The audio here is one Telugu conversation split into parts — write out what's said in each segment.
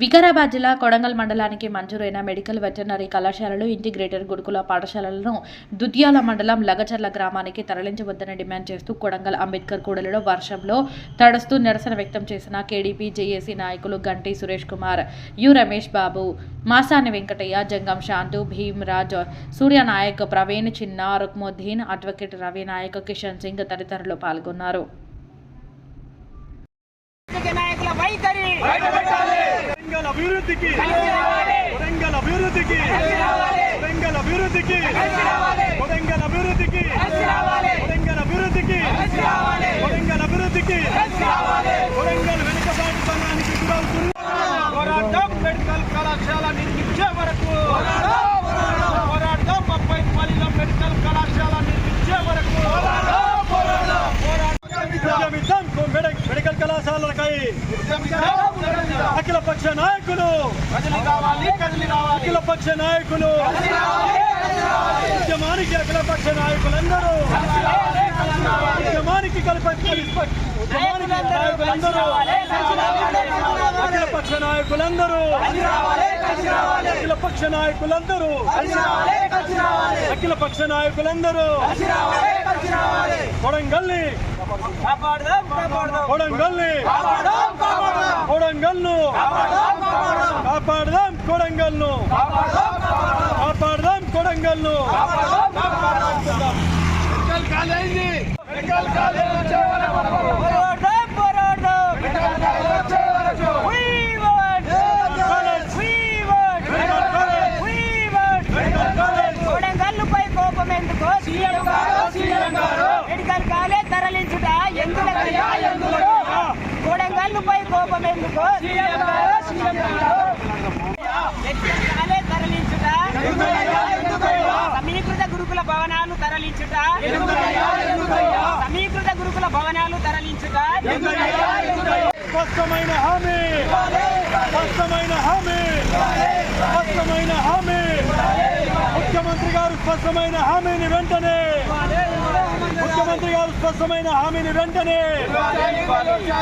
వికారాబాద్ జిల్లా కొడంగల్ మండలానికి మంజూరైన మెడికల్ వెటర్నరీ కళాశాలలు ఇంటిగ్రేటెడ్ గురుకుల పాఠశాలలను దుద్యాల మండలం లగచర్ల గ్రామానికి తరలించవద్దని డిమాండ్ చేస్తూ కొడంగల్ అంబేద్కర్ కూడలిలో వర్షంలో తడుస్తూ నిరసన వ్యక్తం చేసిన కేడీపీ జేఏసీ నాయకులు గంటి సురేష్ కుమార్ యు రమేష్ బాబు మాసాని వెంకటయ్య జంగం శాంతు భీమ్రాజ్ సూర్యనాయక్ ప్రవీణ్ చిన్న రుక్ముద్దీన్ అడ్వకేట్ రవి నాయక్ కిషన్ సింగ్ తదితరులు పాల్గొన్నారు. వైఖరి. అభివృద్ధికి వరంగల్ అభివృద్ధికి వరంగల్ అభివృద్ధికి వరంగల్ అభివృద్ధికి వరంగల్ అభివృద్ధికి వరంగల్ అభివృద్ధికి వరంగల్ వెనుకబాటుతనానికి గురవుతున్న పోరాటం మెడికల్ కళాశాల నిర్మించే వరకు పోరాటం ముప్పై పల్లిలో మెడికల్ కళాశాల నిర్మించే వరకు ఉద్యమిద్దాం మెడి- మెడికల్ అఖిల పక్ష నాయకులు అఖిల పక్ష నాయకులు ఉద్యమానికి అఖిల పక్ష నాయకులందరూ ఉద్యమానికి కలిప నాయకులందరూ అఖిల పక్ష నాయకులందరూ అఖిల పక్ష నాయకులందరూ. అఖిల పక్ష నాయకులందరూ. కొడంగల్ని. కొడంగల్ని. కొడంగల్ను. కాపాడదాం కొడంగల్ను. కాపాడదాం కొడంగల్ను. పోరాటం పోరాటం మెడికల్ కాలేజ్ తరలించుట ఎందులకు కొడంగల్లుపై కోపం ఎందుకో? మెడికల్ కాలేజ్ తరలించుట సమీకృత గురుకుల భవనాలు తరలించుట సమీకృత గురుకుల భవనాలు తరలించుట స్పష్టమైన హామీ. స్పష్టమైన హామీ. స్పష్టమైన హామీ. గారు స్పష్టమైన హామీని వెంటనే ముఖ్యమంత్రి గారు స్పష్టమైన హామీని వెంటనే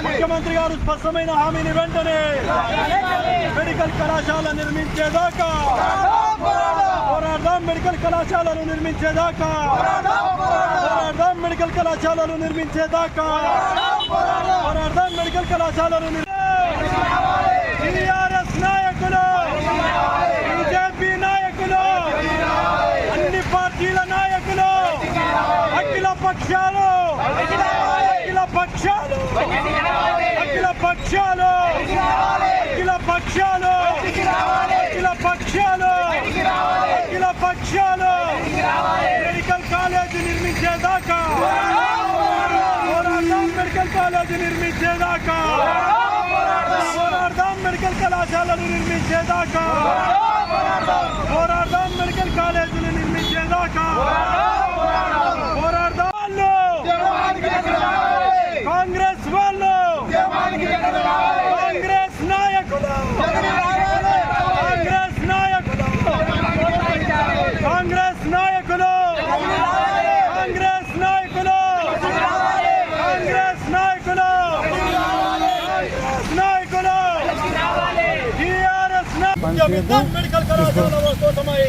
ముఖ్యమంత్రి గారు స్పష్టమైన హామీని వెంటనే మెడికల్ కళాశాల నిర్మించేదాకా పోరాడదాం మెడికల్ కళాశాలను నిర్మించేదాకా పోరాడదాం మెడికల్ కళాశాలను నిర్మించేదాకా పోరాడదాం మెడికల్ కళాశాలను టీఆర్ఎస్ నాయకులు బీజేపీ నాయకులు అన్ని పార్టీల నాయకులు అఖిల పక్షాలు! అఖిల పక్షాలు! అఖిల పక్షాలు! అఖిల పక్షాలు! అఖిల పక్షాలు! అఖిల పక్షాలు! మెడికల్ కాలేజీ నిర్మించేదాకా! పోరాడదాం మెడికల్ కాలేజీ నిర్మించేదాకా! పోరాడదాం మెడికల్ కళాశాలను నిర్మించేదాకా! పోరాడదాం మెడికల్ కాలేజీలు నిర్మించేదాకా! మెడికల్ కళాశాలల కోసమై.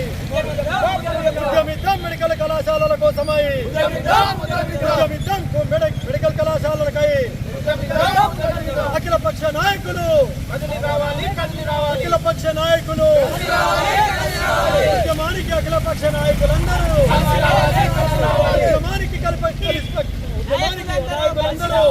మెడికల్ కళాశాలల కోసమై. ఉద్యమిద్దాం కళాశాలలకై అఖిల పక్ష నాయకులు. అఖిల పక్ష నాయకులు. ఉద్యమానికి అఖిల పక్ష నాయకులందరూ. ఉద్యమానికి కల్ప ఉద్యమానికి నాయకులందరూ.